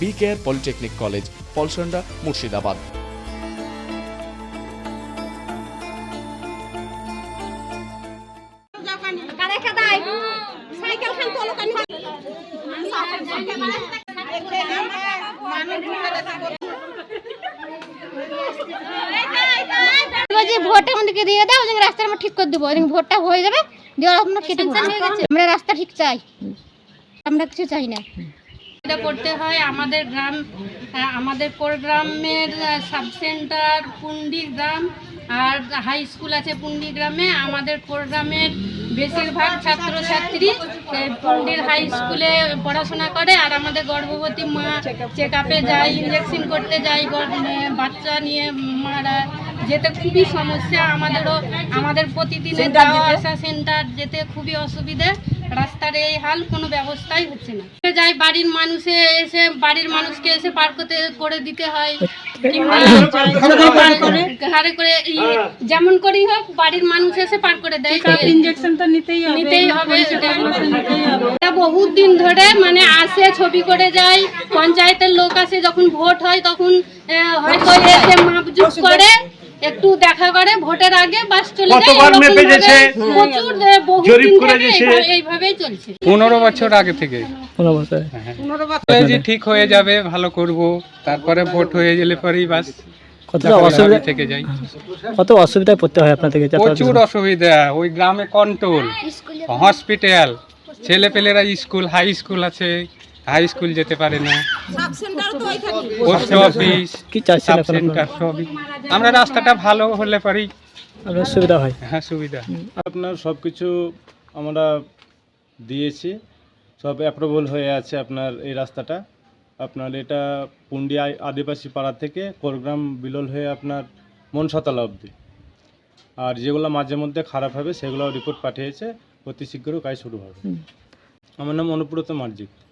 B care polytechnic college, Palsonda, Murshidabad. দিয়ে দাও আমরা ঠিক করে দেবো। ভোটটা হয়ে যাবে দিয়ে কেটে। আমরা রাস্তা ঠিক চাই। আমরা কিছু চাই না। করতে হয়। আমাদের গ্রাম আমাদের গ্রামের সাব সেন্টার পুন্ডি গ্রাম আর হাই স্কুল আছে পুন্ডি গ্রামে। আমাদের গ্রামের বেশিরভাগ ছাত্রছাত্রী পুন্ডির হাই স্কুলে পড়াশোনা করে আর আমাদের গর্ভবতী মা চেক আপে যায় ইঞ্জেকশন করতে যায় বাচ্চা নিয়ে মারা যেতে খুবই সমস্যা। আমাদেরও আমাদের প্রতিদিনের যাওয়া আসা সেন্টার যেতে খুবই অসুবিধে। রাস্তার এই হাল কোনো ব্যবস্থাই হচ্ছে না। যাই বাড়ির মানুষে এসে বাড়ির মানুষকে এসে পার করতে করে দিতে হয়। ঘাড়ে করে যেমন করেই হোক বাড়ির মানুষ এসে পার করে দেয়। ইঞ্জেকশনটা নিতেই নিতেই হবে এটা বহুত দিন ধরে মানে আসে ছবি করে যায়। পঞ্চায়েতের লোক আসে যখন ভোট হয় তখন হয়তো এসে মাপজুপ করে। একটু দেখা করে ভোটের আগে বাস চলে যায় কতবার মেপে গেছে? প্রচুর বহু জরিপ করে গেছে? এইভাবেই চলছে। পনেরো বছর আগে থেকে। কোনো বছর। বলে যে ঠিক হয়ে যাবে ভালো করব তারপরে ভোট হয়ে গেলে পরেই বাস। কতটা অসুবিধা থেকে যাই কত অসুবিধায় পড়তে হয় আপনাদেরকে প্রচুর অসুবিধা ওই গ্রামে কন্ট্রোল হসপিটাল ছেলে পেলেরা স্কুল হাই স্কুল আছে। হাই স্কুল যেতে পারে না। পোস্ট অফিস কি চাইছেন সেন্টার সবই? আমরা রাস্তাটা ভালো হলে পারি। সুবিধা হয়। হ্যাঁ সুবিধা। আপনার সব কিছু আমরা দিয়েছি। সব অ্যাপ্রুভাল হয়ে আছে আপনার এই রাস্তাটা। আপনার এটা পুন্ডি আই- আদিবাসী পাড়া থেকে কোরগ্রাম বিলল হয়ে আপনার মনসাতলা অবধি। আর যেগুলো মাঝে মধ্যে খারাপ হবে সেগুলো রিপোর্ট পাঠিয়েছে। অতি শীঘ্রই কাজ শুরু হবে। আমার নাম অনুব্রত মার্জিক।